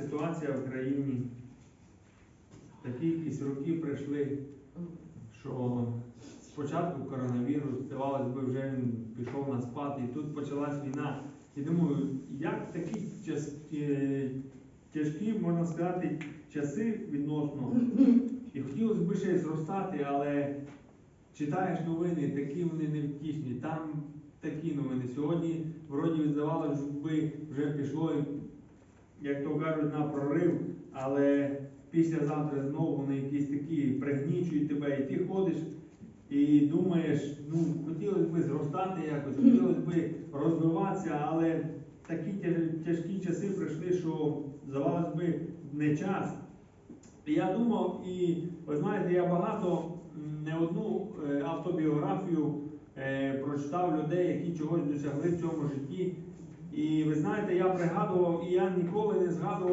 Ситуація в країні. Такі якісь роки прийшли, що спочатку коронавірус, здавалось би, вже він пішов на спад, і тут почалась війна. І думаю, як такі е, тяжкі, можна сказати, часи відносно. І хотілося б ще зростати, але читаєш новини, такі вони невтішні, там такі новини. Сьогодні, вроді, здавалося, би вже пішло, як то кажуть, на прорив, але післязавтра знову вони якісь такі пригнічують тебе, і ти ходиш і думаєш, ну, хотілося б зростати якось, хотілося б розвиватися, але такі тяжкі часи прийшли, що здавалось би не час. Я думав, і ви знаєте, я багато не одну е, автобіографію е, прочитав людей, які чогось досягли в цьому житті. Знаєте, я пригадував, і я ніколи не згадував.